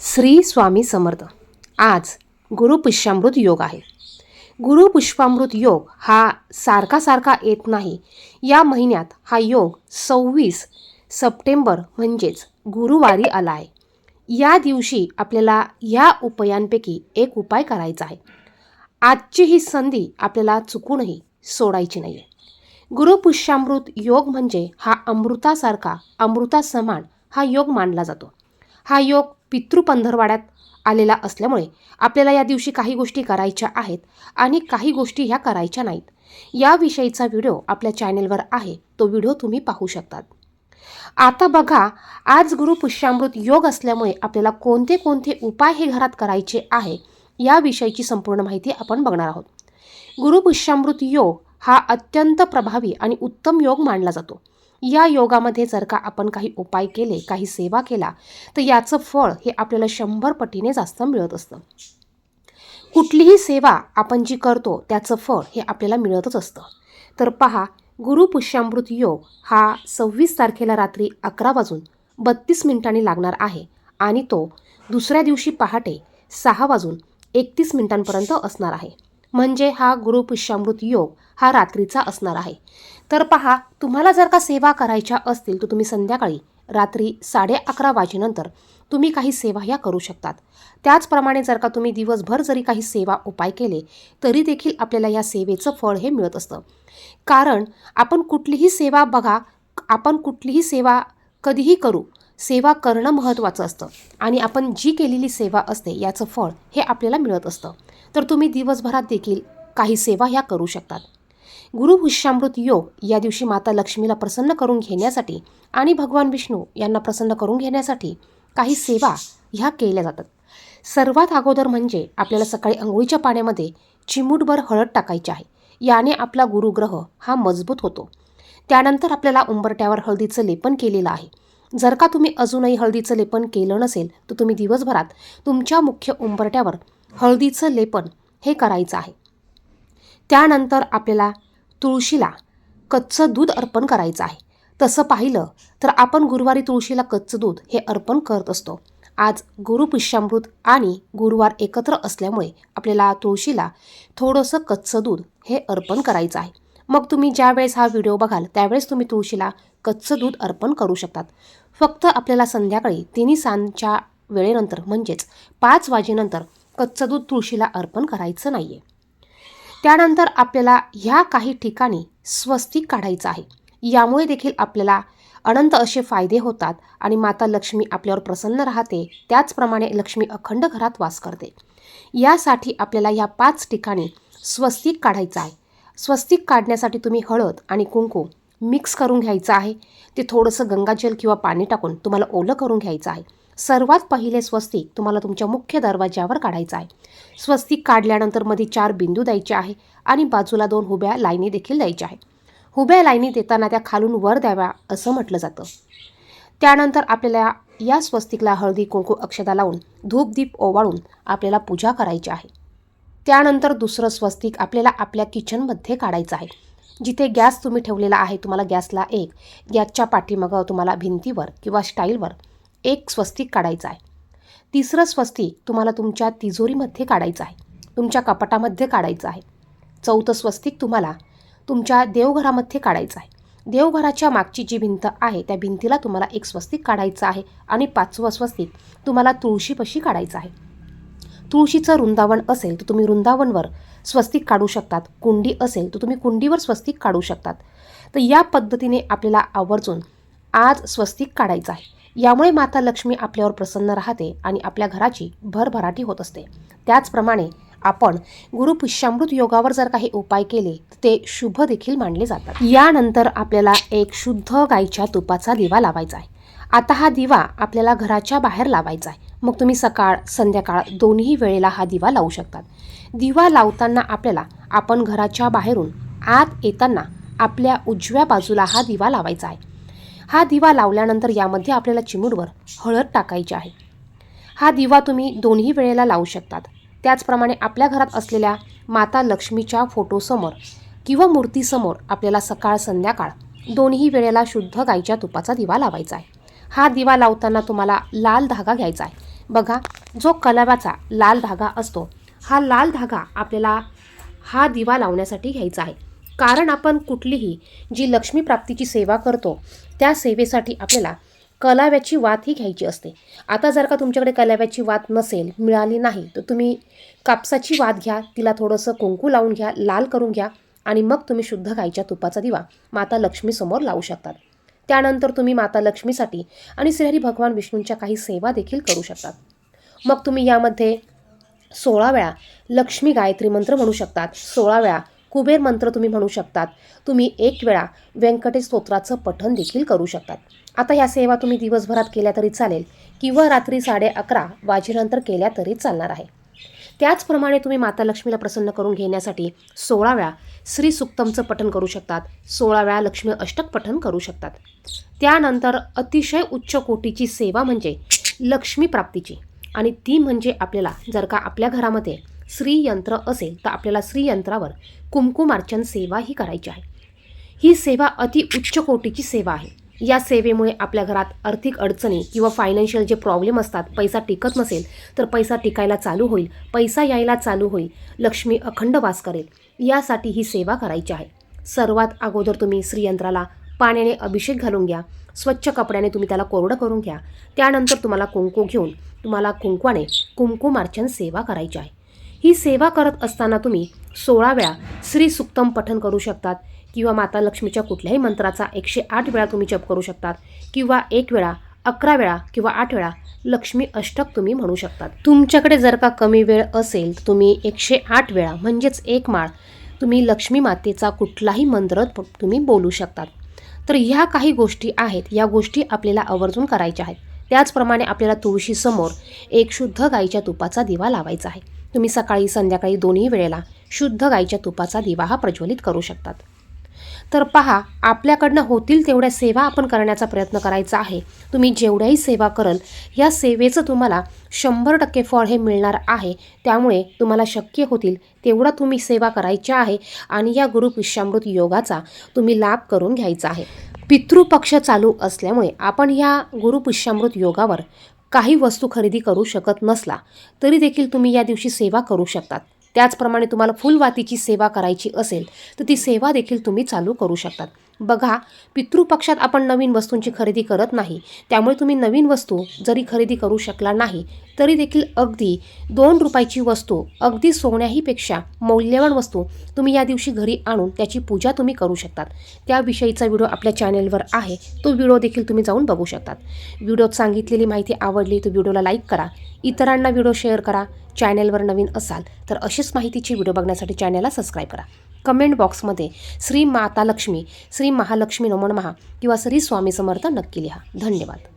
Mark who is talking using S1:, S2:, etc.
S1: श्री स्वामी समर्थ. आज गुरुपुष्यामृत योग आहे. गुरुपुष्पामृत योग हा सारखा सारखा येत नाही. या महिन्यात हा योग सव्वीस सप्टेंबर म्हणजेच गुरुवारी आला आहे. या दिवशी आपल्याला या उपायांपैकी एक उपाय करायचा आहे. आजची ही संधी आपल्याला चुकूनही सोडायची नाही आहे गुरुपुष्यामृत योग म्हणजे हा अमृतासारखा अमृतासमान हा योग मानला जातो. हा योग पितृपंधरवाड्यात आलेला असल्यामुळे आपल्याला या दिवशी काही गोष्टी करायच्या आहेत आणि काही गोष्टी ह्या करायच्या नाहीत. याविषयीचा व्हिडिओ आपल्या चॅनेलवर आहे. तो व्हिडिओ तुम्ही पाहू शकतात. आता बघा आज गुरु पुष्यामृत योग असल्यामुळे आपल्याला कोणते कोणते उपाय हे घरात करायचे आहे याविषयीची संपूर्ण माहिती आपण बघणार आहोत. गुरुपुष्यामृत योग हा अत्यंत प्रभावी आणि उत्तम योग मानला जातो. या योगामध्ये जर का आपण काही उपाय केले काही सेवा केला तर याचं फळ हे आपल्याला शंभर पटीने जास्त मिळत असतं. कुठलीही सेवा आपण जी करतो त्याचं फळ हे आपल्याला मिळतच असतं. तर पहा गुरुपुष्यामृत योग हा सव्वीस तारखेला रात्री अकरा वाजून बत्तीस मिनिटांनी लागणार आहे आणि तो दुसऱ्या दिवशी पहाटे सहा वाजून एकतीस मिनिटांपर्यंत असणार आहे. म्हणजे हा गुरुपुष्यामृत योग हा रात्रीचा असणार आहे. तर पहा तुम्हाला जर का सेवा करायच्या असतील तर तुम्ही संध्याकाळी रात्री साडे अकरा वाजेनंतर तुम्ही काही सेवा ह्या करू शकतात. त्याचप्रमाणे जर का तुम्ही दिवसभर जरी काही सेवा उपाय केले तरी देखील आपल्याला या सेवेचं फळ हे मिळत असतं. कारण आपण कुठलीही सेवा बघा आपण कुठलीही सेवा कधीही करू सेवा करणं महत्त्वाचं असतं. आणि आपण जी केलेली सेवा असते याचं फळ हे आपल्याला मिळत असतं. तर तुम्ही दिवसभरात देखील काही सेवा ह्या करू शकतात. गुरुपुष्यामृत योग या दिवशी माता लक्ष्मीला प्रसन्न करून घेण्यासाठी आणि भगवान विष्णू यांना प्रसन्न करून घेण्यासाठी काही सेवा ह्या केल्या जातात. सर्वात अगोदर म्हणजे आपल्याला सकाळी अंघोळीच्या पाण्यामध्ये चिमूटभर हळद टाकायची आहे. याने आपला गुरुग्रह हा मजबूत होतो. त्यानंतर आपल्याला उंबरट्यावर हळदीचं लेपन केलेलं आहे. जर का तुम्ही अजूनही हळदीचं लेपन केलं नसेल तर तुम्ही दिवसभरात तुमच्या मुख्य उंबरट्यावर हळदीचं लेपन हे करायचं आहे. त्यानंतर आपल्याला तुळशीला कच्चं दूध अर्पण करायचं आहे. तसं पाहिलं तर आपण गुरुवारी तुळशीला कच्चं दूध हे अर्पण करत असतो. आज गुरुपुष्यामृत आणि गुरुवार एकत्र असल्यामुळे आपल्याला तुळशीला थोडंसं कच्चं दूध हे अर्पण करायचं आहे. मग तुम्ही ज्यावेळेस हा व्हिडिओ बघाल त्यावेळेस तुम्ही तुळशीला कच्चं दूध अर्पण करू शकतात. फक्त आपल्याला संध्याकाळी तिन्ही सांच्या वेळेनंतर म्हणजेच पाच वाजेनंतर कच्चं दूध तुळशीला अर्पण करायचं नाही आहे त्यानंतर आपल्याला ह्या काही ठिकाणी स्वस्तिक काढायचं आहे. यामुळे देखील आपल्याला अनंत असे फायदे होतात आणि माता लक्ष्मी आपल्यावर प्रसन्न राहते. त्याचप्रमाणे लक्ष्मी अखंड घरात वास करते. यासाठी आपल्याला या पाच ठिकाणी स्वस्तिक काढायचं आहे. स्वस्तिक काढण्यासाठी तुम्ही हळद आणि कुंकू मिक्स करून घ्यायचं आहे. ते थोडंसं गंगाजल किंवा पाणी टाकून तुम्हाला ओलं करून घ्यायचं आहे. सर्वात पहिले स्वस्तिक तुम्हाला तुमच्या मुख्य दरवाज्यावर काढायचं आहे. स्वस्तिक काढल्यानंतरमध्ये चार बिंदू द्यायचे आहे आणि बाजूला दोन हुब्या लाईनी देखील द्यायच्या आहे हुब्या लाईनी देताना त्या खालून वर द्याव्या असं म्हटलं जातं. त्यानंतर आपल्याला या स्वस्तिकला हळदी कुंकू अक्षदा लावून धूपदीप ओवाळून आपल्याला पूजा करायची आहे. त्यानंतर दुसरं स्वस्तिक आपल्याला आपल्या किचनमध्ये काढायचं आहे. जिथे गॅस तुम्ही ठेवलेला आहे तुम्हाला गॅसला एक गॅसच्या पाठीमागं तुम्हाला भिंतीवर किंवा स्टाईलवर एक स्वस्तिक काढायचं आहे. तिसरं स्वस्तिक तुम्हाला तुमच्या तिजोरीमध्ये काढायचं आहे तुमच्या कपाटामध्ये काढायचं आहे. चौथं स्वस्तिक तुम्हाला तुमच्या देवघरामध्ये काढायचं आहे. देवघराच्या मागची जी भिंत आहे त्या भिंतीला तुम्हाला एक स्वस्तिक काढायचं आहे आणि पाचवं स्वस्तिक तुम्हाला तुळशीपशी काढायचं आहे. तुळशीचं वृंदावन असेल तर तुम्ही वृंदावनवर स्वस्तिक काढू शकतात. कुंडी असेल तर तुम्ही कुंडीवर स्वस्तिक काढू शकतात. तर या पद्धतीने आपल्याला आवर्जून आज स्वस्तिक काढायचं आहे. यामुळे माता लक्ष्मी आपल्यावर प्रसन्न राहते आणि आपल्या घराची भरभराटी होत असते. त्याचप्रमाणे आपण गुरुपुष्यामृत योगावर जर काही उपाय केले तर ते शुभ देखील मानले जातात. यानंतर आपल्याला एक शुद्ध गाईच्या तुपाचा दिवा लावायचा आहे. आता हा दिवा आपल्याला घराच्या बाहेर लावायचा आहे. मग तुम्ही सकाळ संध्याकाळ दोन्ही वेळेला हा दिवा लावू शकतात. दिवा लावताना आपल्याला आपण घराच्या बाहेरून आत येताना आपल्या उजव्या बाजूला हा दिवा लावायचा आहे. हा दिवा लावल्यानंतर यामध्ये आपल्याला चिमूटवर हळद टाकायची आहे. हा दिवा तुम्ही दोन्ही वेळेला लावू शकतात. त्याचप्रमाणे आपल्या घरात असलेल्या माता लक्ष्मीच्या फोटोसमोर किंवा मूर्तीसमोर आपल्याला सकाळ संध्याकाळ दोन्ही वेळेला शुद्ध गाईच्या तुपाचा दिवा लावायचा आहे. हा दिवा लावताना तुम्हाला लाल धागा घ्यायचा आहे. बघा जो कलाबाचा लाल धागा असतो हा लाल धागा आपल्याला हा दिवा लावण्यासाठी घ्यायचा आहे. कारण आपण कुठलीही जी लक्ष्मी प्राप्तीची सेवा करतो त्या सेवेसाठी आपल्याला कलाव्याची वात ही घ्यायची असते. आता जर का तुमच्याकडे कलाव्याची वात नसेल मिळाली नाही तर तुम्ही कापसाची वात घ्या तिला थोडंसं कुंकू लावून घ्या लाल करून घ्या आणि मग तुम्ही शुद्ध गाईच्या तुपाचा दिवा माता लक्ष्मीसमोर लावू शकतात. त्यानंतर तुम्ही माता लक्ष्मीसाठी आणि श्रीहरी भगवान विष्णूंच्या काही सेवा देखील करू शकतात. मग तुम्ही यामध्ये सोळा वेळा लक्ष्मी गायत्री मंत्र म्हणू शकतात. सोळा वेळा कुबेर मंत्र तुम्ही म्हणू शकतात. तुम्ही एक वेळा व्यंकटेश स्तोत्राचं पठण देखील करू शकतात. आता ह्या सेवा तुम्ही दिवसभरात केल्या तरी चालेल किंवा रात्री साडे अकरा वाजेनंतर केल्या तरी चालणार आहे. त्याचप्रमाणे तुम्ही माता लक्ष्मीला प्रसन्न करून घेण्यासाठी सोळा वेळा श्री सुक्तमचं पठण करू शकतात. सोळा वेळा लक्ष्मी अष्टक पठण करू शकतात. त्यानंतर अतिशय उच्च कोटीची सेवा म्हणजे लक्ष्मी प्राप्तीची. आणि ती म्हणजे आपल्याला जर का आपल्या घरामध्ये श्रीयंत्र असेल तर आपल्याला श्रीयंत्रावर कुमकुमार्चन सेवा ही करायची आहे. ही सेवा अति उच्च कोटीची सेवा आहे. या सेवेमुळे आपल्या घरात आर्थिक अडचणी किंवा फायनान्शियल जे प्रॉब्लेम असतात पैसा टिकत नसेल तर पैसा टिकायला चालू होईल. पैसा यायला चालू होईल लक्ष्मी अखंड वास करेल. यासाठी ही सेवा करायची आहे. सर्वात अगोदर तुम्ही श्रीयंत्राला पाण्याने अभिषेक घालून घ्या. स्वच्छ कपड्याने तुम्ही त्याला कोरडं करून घ्या. त्यानंतर तुम्हाला कुंकू घेऊन तुम्हाला कुंकवाने कुंकुमार्चन सेवा करायची आहे. ही सेवा करत असताना तुम्ही सोळा वेळा श्री सुक्तम पठण करू शकतात. किंवा माता लक्ष्मीच्या कुठल्याही मंत्राचा एकशे आठ वेळा तुम्ही जप करू शकतात. किंवा एक वेळा अकरा वेळा किंवा आठ वेळा लक्ष्मी अष्टक तुम्ही म्हणू शकतात. तुमच्याकडे जर का कमी वेळ असेल तर तुम्ही एकशे आठ वेळा म्हणजेच एक माळ तुम्ही लक्ष्मी मातेचा कुठलाही मंत्र तुम्ही बोलू शकतात. तर ह्या काही गोष्टी आहेत. या गोष्टी आपल्याला आवर्जून करायच्या आहेत. त्याचप्रमाणे आपल्याला तुळशीसमोर एक शुद्ध गाईच्या तुपाचा दिवा लावायचा आहे. तुम्ही सकाळी संध्याकाळी दोन्ही वेळेला शुद्ध गाईच्या तुपाचा दिवा हा प्रज्वलित करू शकतात. तर पहा आपल्याकडनं होतील तेवढ्या सेवा आपण करण्याचा प्रयत्न करायचा आहे. तुम्ही जेवढ्याही सेवा कराल या सेवेचं तुम्हाला शंभर टक्के फळ हे मिळणार आहे. त्यामुळे तुम्हाला शक्य होतील तेवढा तुम्ही सेवा करायच्या आहे आणि या गुरु गुरुपुष्यामृत योगाचा तुम्ही लाभ करून घ्यायचा आहे. पितृपक्ष चालू असल्यामुळे आपण ह्या गुरुपुष्यामृत योगावर काही वस्तू खरेदी करू शकत नसला तरी देखील तुम्ही या दिवशी सेवा करू शकतात. त्याचप्रमाणे तुम्हाला फुलवातीची सेवा करायची असेल तर ती सेवा देखील तुम्ही चालू करू शकतात. बघा पितृपक्षात आपण नवीन वस्तूंची खरेदी करत नाही. त्यामुळे तुम्ही नवीन वस्तू जरी खरेदी करू शकला नाही तरी देखील अगदी दोन रुपयाची वस्तू अगदी सोन्याहीपेक्षा मौल्यवान वस्तू तुम्ही या दिवशी घरी आणून त्याची पूजा तुम्ही करू शकतात. त्याविषयीचा व्हिडिओ आपल्या चॅनेलवर आहे. तो व्हिडिओ देखील तुम्ही जाऊन बघू शकतात. व्हिडिओत सांगितलेली माहिती आवडली तर व्हिडिओला लाईक करा. इतरांना व्हिडिओ शेअर करा. चॅनेलवर नवीन असाल तर अशीच माहितीची व्हिडिओ बघण्यासाठी चॅनेलला सबस्क्राईब करा. कमेंट बॉक्समध्ये श्री माता लक्ष्मी श्री महालक्ष्मी नमन महा किंवा श्री स्वामी समर्थ नक्की लिहा. धन्यवाद.